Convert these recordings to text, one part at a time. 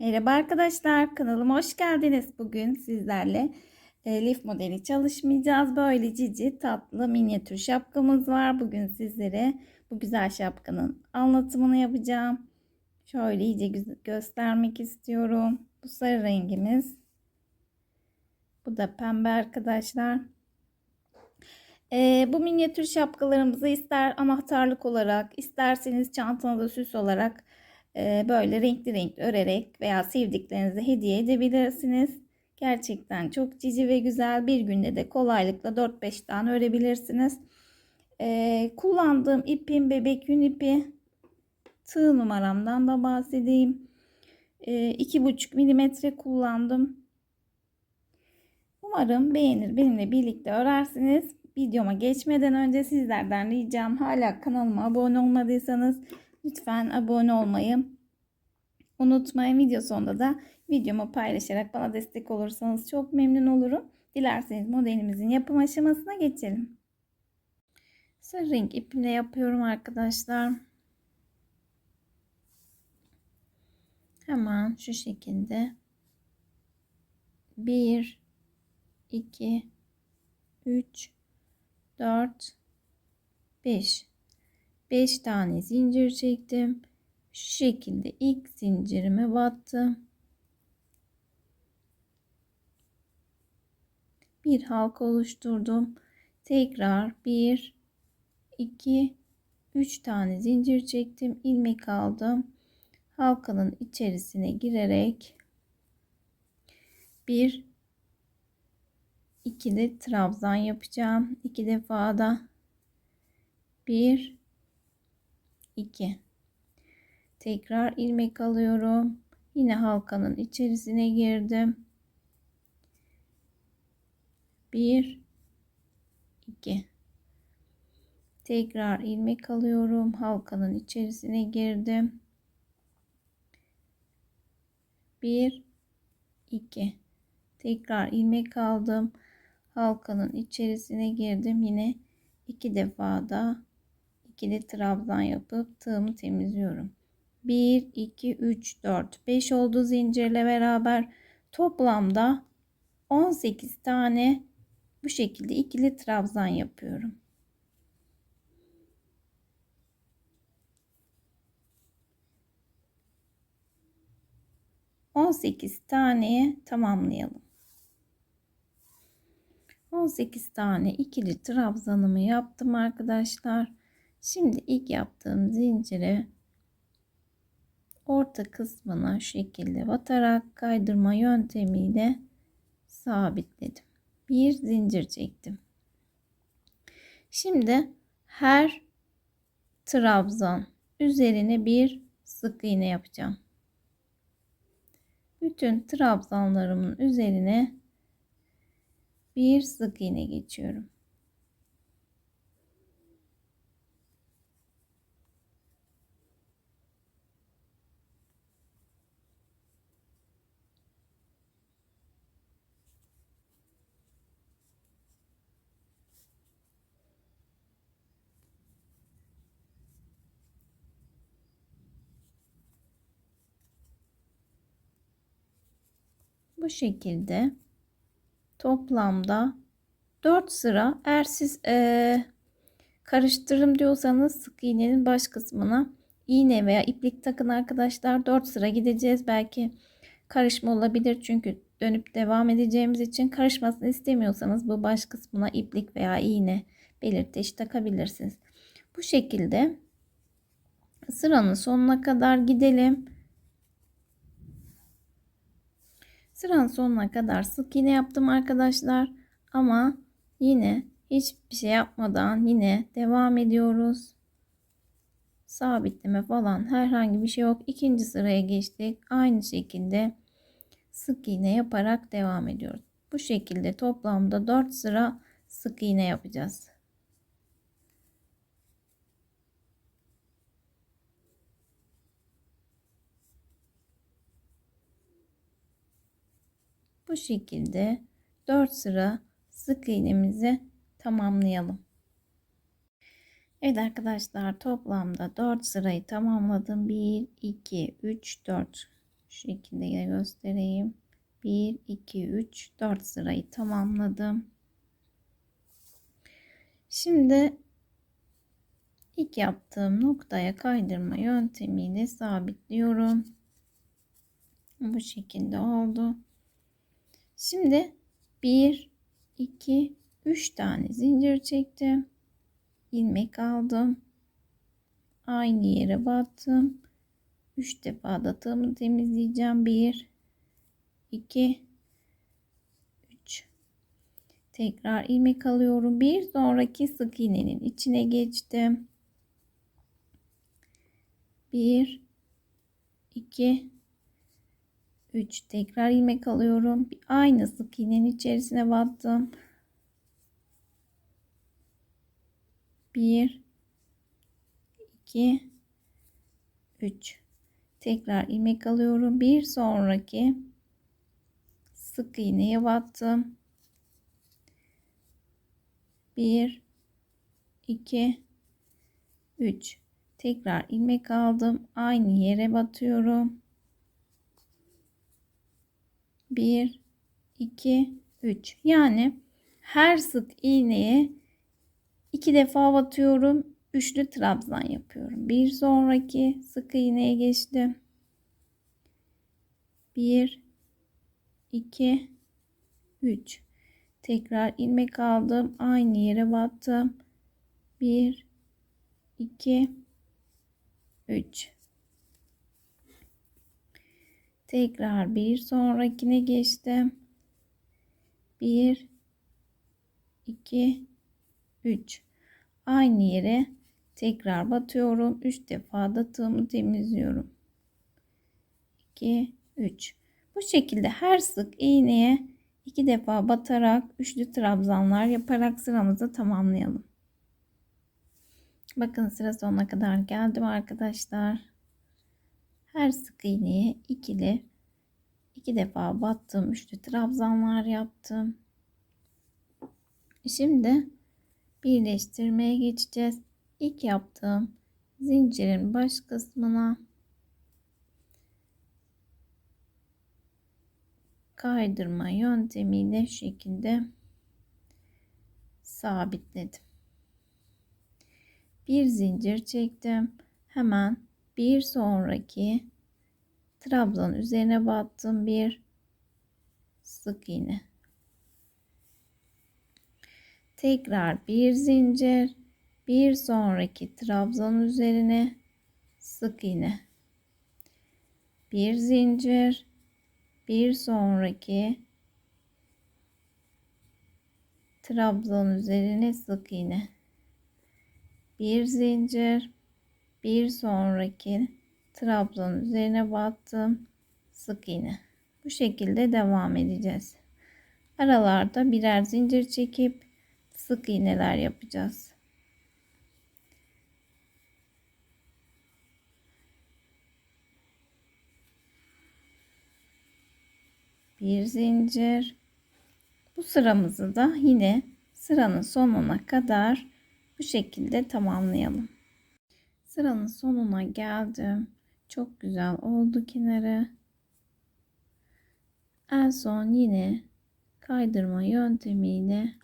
Merhaba arkadaşlar, kanalıma hoş geldiniz. Bugün sizlerle e, lif modeli çalışmayacağız. Böyle cici tatlı minyatür şapkamız var. Bugün sizlere bu güzel şapkanın anlatımını yapacağım. Şöyle iyice göstermek istiyorum. Bu sarı rengimiz. Bu da pembe arkadaşlar. E, bu minyatür şapkalarımızı ister anahtarlık olarak, isterseniz çantanızda süs olarak böyle renkli renkli örerek veya sevdiklerinize hediye edebilirsiniz. Gerçekten çok cici ve güzel. Bir günde de kolaylıkla 4-5 tane örebilirsiniz. E, kullandığım ipim bebek yün ipi. Tığ numaramdan da bahsedeyim. E, 2,5 milimetre kullandım. Umarım beğenir benimle birlikte örersiniz. Videoma geçmeden önce sizlerden ricam hala kanalıma abone olmadıysanız lütfen abone olmayı unutmayın. Video sonunda da videomu paylaşarak bana destek olursanız çok memnun olurum. Dilerseniz modelimizin yapım aşamasına geçelim. Sarı renk ipimle yapıyorum arkadaşlar. Hemen şu şekilde 1 2 3 4 5 5 tane zincir çektim. Şu şekilde ilk zincirime battım. Bir halka oluşturdum. Tekrar 1 2 3 tane zincir çektim. ilmek aldım. Halkanın içerisine girerek bir iki de trabzan yapacağım. iki defa da bir 2 tekrar ilmek alıyorum. Yine halkanın içerisine girdim. 1 2 tekrar ilmek alıyorum. Halkanın içerisine girdim. 1 2 tekrar ilmek aldım. Halkanın içerisine girdim. Yine iki defa da ikili trabzan yapıp tığımı temizliyorum. 1 2 3 4 5 oldu zincirle beraber toplamda 18 tane bu şekilde ikili trabzan yapıyorum. On sekiz taneye tamamlayalım. 18 tane ikili trabzanımı yaptım arkadaşlar. Şimdi ilk yaptığım zinciri orta kısmına şu şekilde batarak kaydırma yöntemiyle sabitledim. Bir zincir çektim. Şimdi her trabzan üzerine bir sık iğne yapacağım. Bütün trabzanlarımın üzerine bir sık iğne geçiyorum. Bu şekilde toplamda 4 sıra. Eğer siz e, karıştırırım diyorsanız sık iğnenin baş kısmına iğne veya iplik takın arkadaşlar. 4 sıra gideceğiz. Belki karışma olabilir çünkü dönüp devam edeceğimiz için. Karışmasını istemiyorsanız bu baş kısmına iplik veya iğne belirteç takabilirsiniz. Bu şekilde sıranın sonuna kadar gidelim Sıranın sonuna kadar sık iğne yaptım arkadaşlar. Ama yine hiçbir şey yapmadan yine devam ediyoruz. Sabitleme falan herhangi bir şey yok. İkinci sıraya geçtik. Aynı şekilde sık iğne yaparak devam ediyoruz. Bu şekilde toplamda 4 sıra sık iğne yapacağız. Bu şekilde 4 sıra sık iğnemizi tamamlayalım. Evet arkadaşlar toplamda 4 sırayı tamamladım. 1, 2, 3, 4. Şu şekilde göstereyim. 1, 2, 3, 4 sırayı tamamladım. Şimdi ilk yaptığım noktaya kaydırma yöntemiyle sabitliyorum. Bu şekilde oldu. Şimdi 1, 2, 3 tane zincir çektim. ilmek aldım. Aynı yere battım. 3 defa da tığımı temizleyeceğim. 1 2 3 Tekrar ilmek alıyorum. Bir sonraki sık iğnenin içine geçtim. 1 2 3 tekrar ilmek alıyorum. Aynı sık iğnenin içerisine battım. 1 2 3 tekrar ilmek alıyorum. Bir sonraki sık iğneye battım. 1 2 3 tekrar ilmek aldım. Aynı yere batıyorum. 1 2 3 yani her sık iğneye iki defa batıyorum üçlü trabzan yapıyorum. Bir sonraki sık iğneye geçtim. 1 2 3 tekrar ilmek aldım aynı yere battım. 1 2 3 Tekrar bir sonrakine geçtim. 1 2 3 Aynı yere tekrar batıyorum. 3 defa da tığımı temizliyorum. 2 3 Bu şekilde her sık iğneye 2 defa batarak üçlü trabzanlar yaparak sıramızı tamamlayalım. Bakın sıra sonuna kadar geldim arkadaşlar her sık iğneye ikili iki defa battım üçlü trabzanlar yaptım. Şimdi birleştirmeye geçeceğiz. İlk yaptığım zincirin baş kısmına kaydırma yöntemiyle şekilde sabitledim. Bir zincir çektim. Hemen bir sonraki trabzan üzerine battım bir sık iğne. Tekrar bir zincir bir sonraki trabzan üzerine sık iğne. Bir zincir bir sonraki trabzan üzerine sık iğne. Bir zincir bir sonraki trabzan üzerine battım. Sık iğne. Bu şekilde devam edeceğiz. Aralarda birer zincir çekip sık iğneler yapacağız. Bir zincir. Bu sıramızı da yine sıranın sonuna kadar bu şekilde tamamlayalım Sıranın sonuna geldim. Çok güzel oldu kenarı. En son yine kaydırma yöntemiyle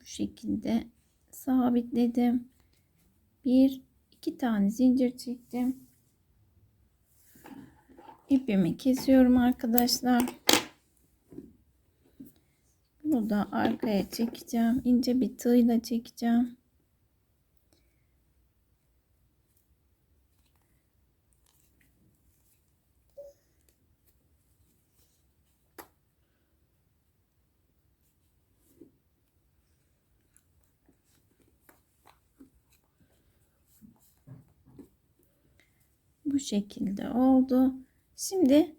bu şekilde sabitledim. Bir iki tane zincir çektim. İpimi kesiyorum arkadaşlar. Bunu da arkaya çekeceğim. İnce bir tığla çekeceğim. Şekilde oldu. Şimdi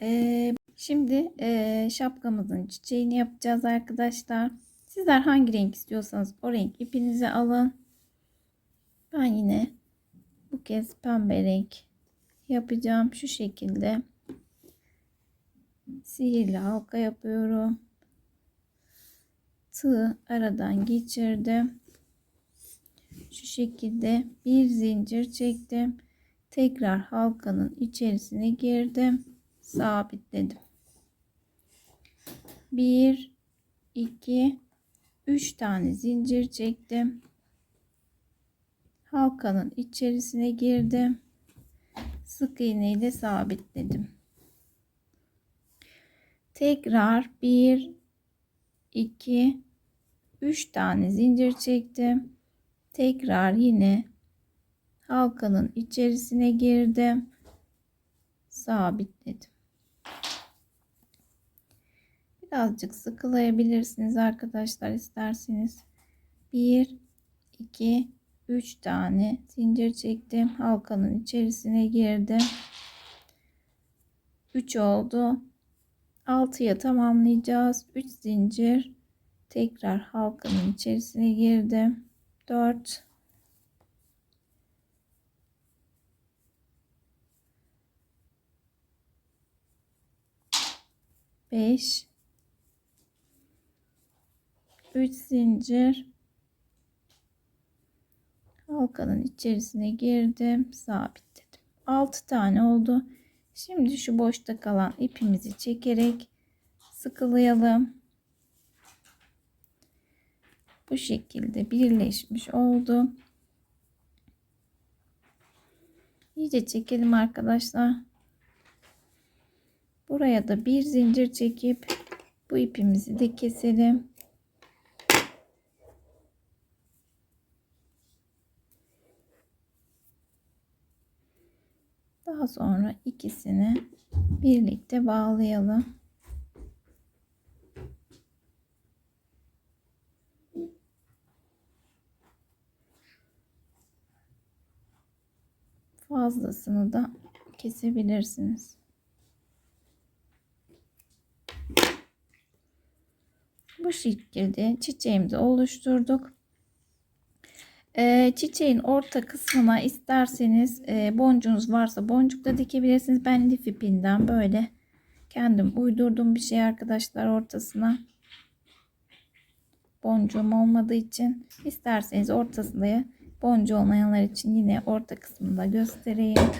e, şimdi e, şapkamızın çiçeğini yapacağız arkadaşlar. Sizler hangi renk istiyorsanız o renk ipinizi alın. Ben yine bu kez pembe renk yapacağım. Şu şekilde sihirli halka yapıyorum. Tığ aradan geçirdim. Şu şekilde bir zincir çektim Tekrar halkanın içerisine girdim. Sabitledim. 1 2 3 tane zincir çektim. Halkanın içerisine girdim. Sık iğne ile sabitledim. Tekrar 1 2 3 tane zincir çektim. Tekrar yine halkanın içerisine girdim. Sabitledim. Birazcık sıkılayabilirsiniz arkadaşlar isterseniz. 1 2 3 tane zincir çektim. Halkanın içerisine girdim. 3 oldu. 6'ya tamamlayacağız. 3 zincir tekrar halkanın içerisine girdim. 4 5 3 zincir. Halkanın içerisine girdim sabitledim. 6 tane oldu. Şimdi şu boşta kalan ipimizi çekerek sıkılayalım. Bu şekilde birleşmiş oldu iyice çekelim arkadaşlar buraya da bir zincir çekip bu ipimizi de keselim Daha sonra ikisini birlikte bağlayalım. Fazlasını da kesebilirsiniz. Bu şekilde çiçeğimizi oluşturduk. E, çiçeğin orta kısmına isterseniz e, boncuğunuz varsa boncuk da dikebilirsiniz. Ben lif ipinden böyle kendim uydurduğum bir şey arkadaşlar ortasına. Boncuğum olmadığı için isterseniz ortasında boncuğu olmayanlar için yine orta kısmında göstereyim.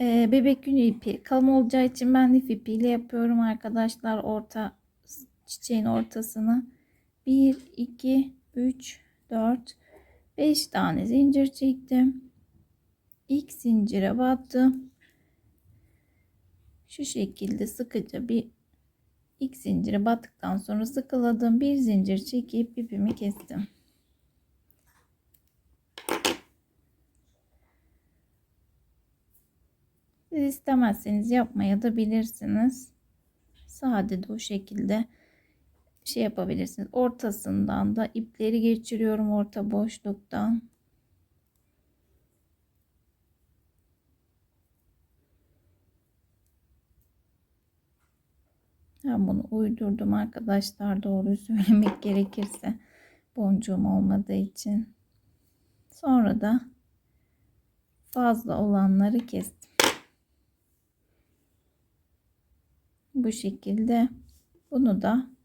E, bebek günü ipi kalın olacağı için ben lif ipiyle yapıyorum arkadaşlar orta çiçeğin ortasını. 1 2 3 4 5 tane zincir çektim. İlk zincire battım. Şu şekilde sıkıca bir ilk zincire battıktan sonra sıkıladım. Bir zincir çekip ipimi kestim. Siz istemezseniz yapmaya da bilirsiniz. Sade de o şekilde şey yapabilirsiniz. Ortasından da ipleri geçiriyorum orta boşluktan. Ben bunu uydurdum arkadaşlar doğruyu söylemek gerekirse boncuğum olmadığı için. Sonra da fazla olanları kestim. Bu şekilde bunu da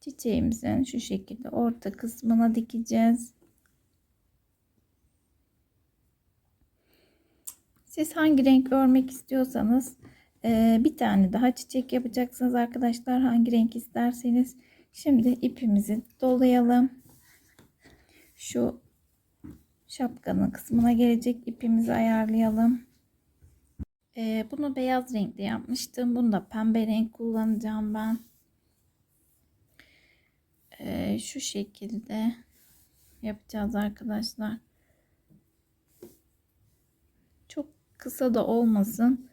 çiçeğimizin şu şekilde orta kısmına dikeceğiz. Siz hangi renk örmek istiyorsanız e, bir tane daha çiçek yapacaksınız arkadaşlar. Hangi renk isterseniz. Şimdi ipimizi dolayalım. Şu şapkanın kısmına gelecek ipimizi ayarlayalım. E, bunu beyaz renkte yapmıştım. Bunu da pembe renk kullanacağım ben e, şu şekilde yapacağız arkadaşlar. Çok kısa da olmasın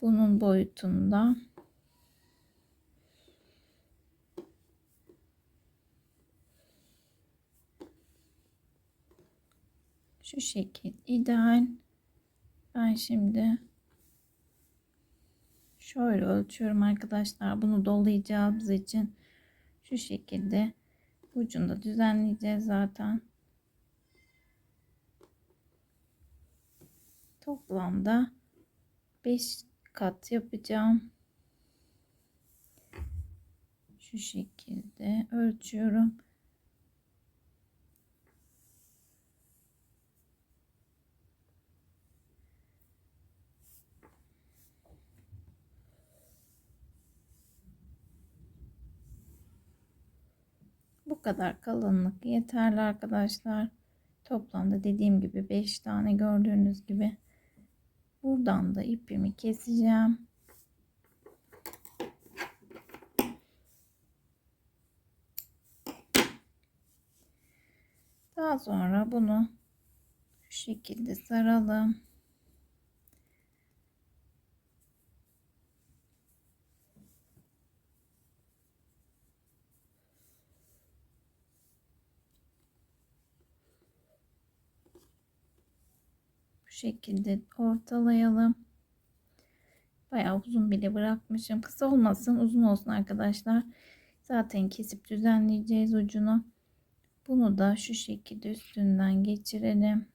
bunun boyutunda. Şu şekil ideal. Ben şimdi şöyle ölçüyorum arkadaşlar. Bunu dolayacağımız için şu şekilde ucunda düzenleyeceğiz zaten. Toplamda 5 kat yapacağım. Şu şekilde ölçüyorum. Kadar kalınlık yeterli arkadaşlar. Toplamda dediğim gibi 5 tane gördüğünüz gibi. Buradan da ipimi keseceğim. Daha sonra bunu şu şekilde saralım. Şekilde ortalayalım. Bayağı uzun bile bırakmışım. Kısa olmasın uzun olsun arkadaşlar. Zaten kesip düzenleyeceğiz ucunu. Bunu da şu şekilde üstünden geçirelim.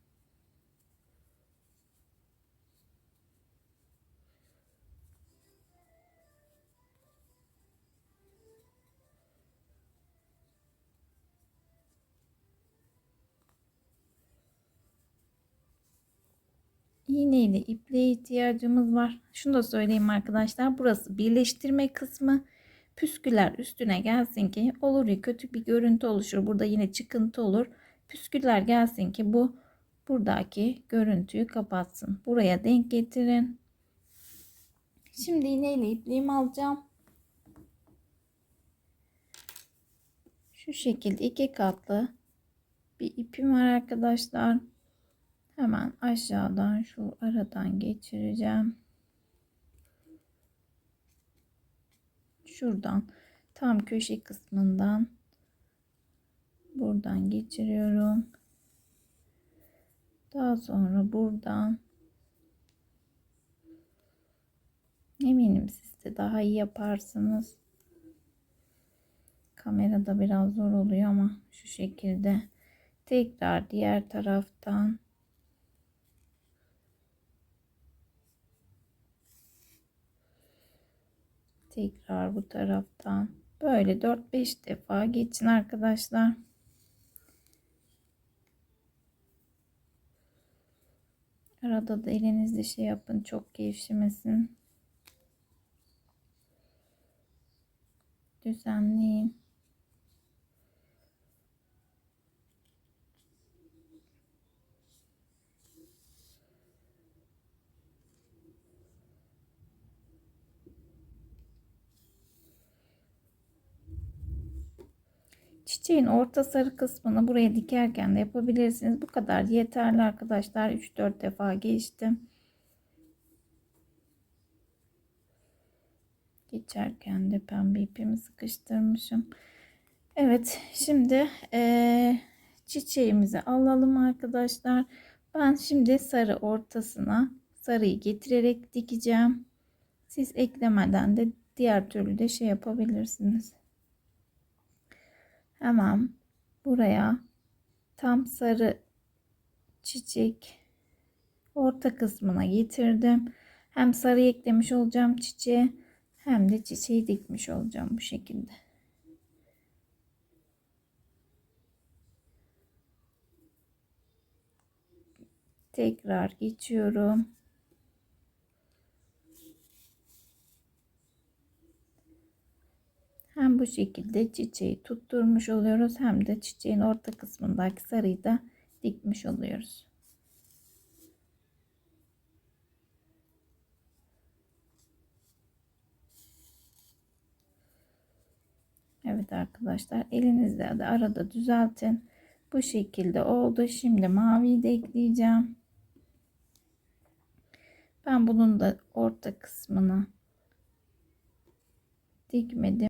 İğne ile ipliğe ihtiyacımız var. Şunu da söyleyeyim arkadaşlar. Burası birleştirme kısmı. Püsküller üstüne gelsin ki olur ya kötü bir görüntü oluşur. Burada yine çıkıntı olur. Püsküller gelsin ki bu buradaki görüntüyü kapatsın. Buraya denk getirin. Şimdi iğne ile ipliğimi alacağım. Şu şekilde iki katlı bir ipim var arkadaşlar. Hemen aşağıdan şu aradan geçireceğim. Şuradan tam köşe kısmından buradan geçiriyorum. Daha sonra buradan eminim siz de daha iyi yaparsınız. Kamerada biraz zor oluyor ama şu şekilde tekrar diğer taraftan tekrar bu taraftan böyle 4-5 defa geçin arkadaşlar. Arada da elinizle şey yapın çok gevşemesin. Düzenleyin. Çiçeğin orta sarı kısmını buraya dikerken de yapabilirsiniz. Bu kadar yeterli arkadaşlar. 3-4 defa geçtim. Geçerken de pembe ipimi sıkıştırmışım. Evet şimdi ee, çiçeğimizi alalım arkadaşlar. Ben şimdi sarı ortasına sarıyı getirerek dikeceğim. Siz eklemeden de diğer türlü de şey yapabilirsiniz hemen buraya tam sarı çiçek orta kısmına getirdim. Hem sarı eklemiş olacağım çiçeğe hem de çiçeği dikmiş olacağım bu şekilde. Tekrar geçiyorum. Hem bu şekilde çiçeği tutturmuş oluyoruz hem de çiçeğin orta kısmındaki sarıyı da dikmiş oluyoruz. Evet arkadaşlar elinizle de arada düzeltin. Bu şekilde oldu. Şimdi maviyi de ekleyeceğim. Ben bunun da orta kısmını dikmedim.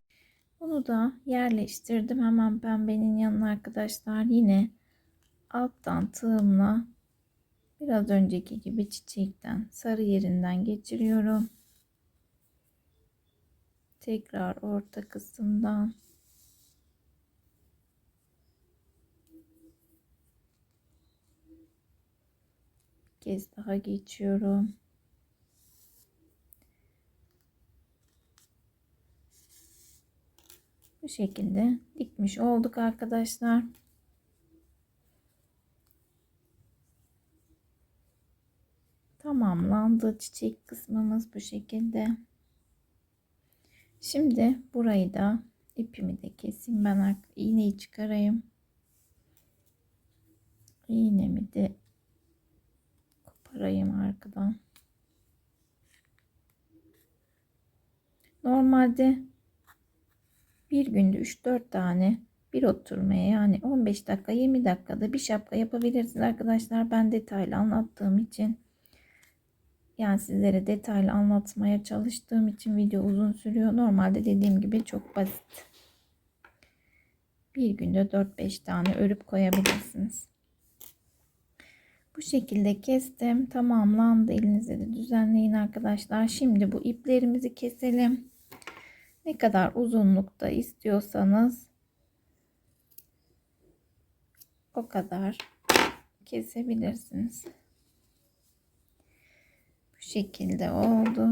Bunu da yerleştirdim. Hemen pembenin yanına arkadaşlar. Yine alttan tığımla biraz önceki gibi çiçekten sarı yerinden geçiriyorum. Tekrar orta kısımdan bir kez daha geçiyorum. Bu şekilde dikmiş olduk arkadaşlar. Tamamlandı çiçek kısmımız bu şekilde. Şimdi burayı da İpimi de keseyim ben iğneyi çıkarayım. İğnemi de koparayım arkadan. Normalde bir günde 3-4 tane bir oturmaya yani 15 dakika 20 dakikada bir şapka yapabilirsiniz arkadaşlar. Ben detaylı anlattığım için yani sizlere detaylı anlatmaya çalıştığım için video uzun sürüyor. Normalde dediğim gibi çok basit. Bir günde 4-5 tane örüp koyabilirsiniz. Bu şekilde kestim. Tamamlandı. Elinize de düzenleyin arkadaşlar. Şimdi bu iplerimizi keselim. Ne kadar uzunlukta istiyorsanız o kadar kesebilirsiniz. Bu şekilde oldu.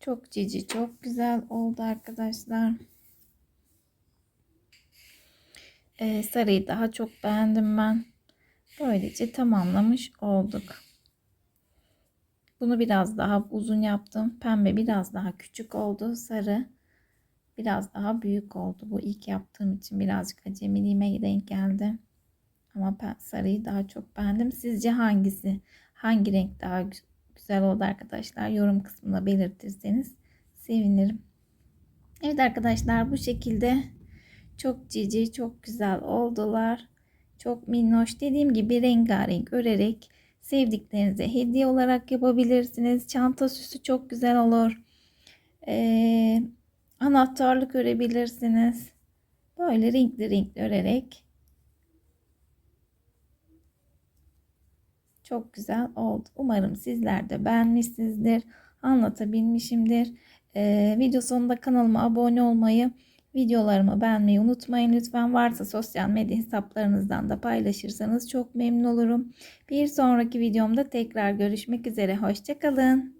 Çok cici, çok güzel oldu arkadaşlar. Ee, sarıyı daha çok beğendim ben. Böylece tamamlamış olduk. Bunu biraz daha uzun yaptım. Pembe biraz daha küçük oldu. Sarı biraz daha büyük oldu. Bu ilk yaptığım için birazcık acemiliğime denk geldi. Ama ben sarıyı daha çok beğendim. Sizce hangisi? Hangi renk daha gü- güzel oldu arkadaşlar? Yorum kısmına belirtirseniz sevinirim. Evet arkadaşlar bu şekilde çok cici, çok güzel oldular. Çok minnoş. Dediğim gibi rengarenk örerek sevdiklerinize hediye olarak yapabilirsiniz. Çanta süsü çok güzel olur. Ee, anahtarlık örebilirsiniz. Böyle renkli renkli örerek çok güzel oldu. Umarım sizler de beğenmişsinizdir. Anlatabilmişimdir. Ee, video sonunda kanalıma abone olmayı, videolarımı beğenmeyi unutmayın. Lütfen varsa sosyal medya hesaplarınızdan da paylaşırsanız çok memnun olurum. Bir sonraki videomda tekrar görüşmek üzere. Hoşçakalın.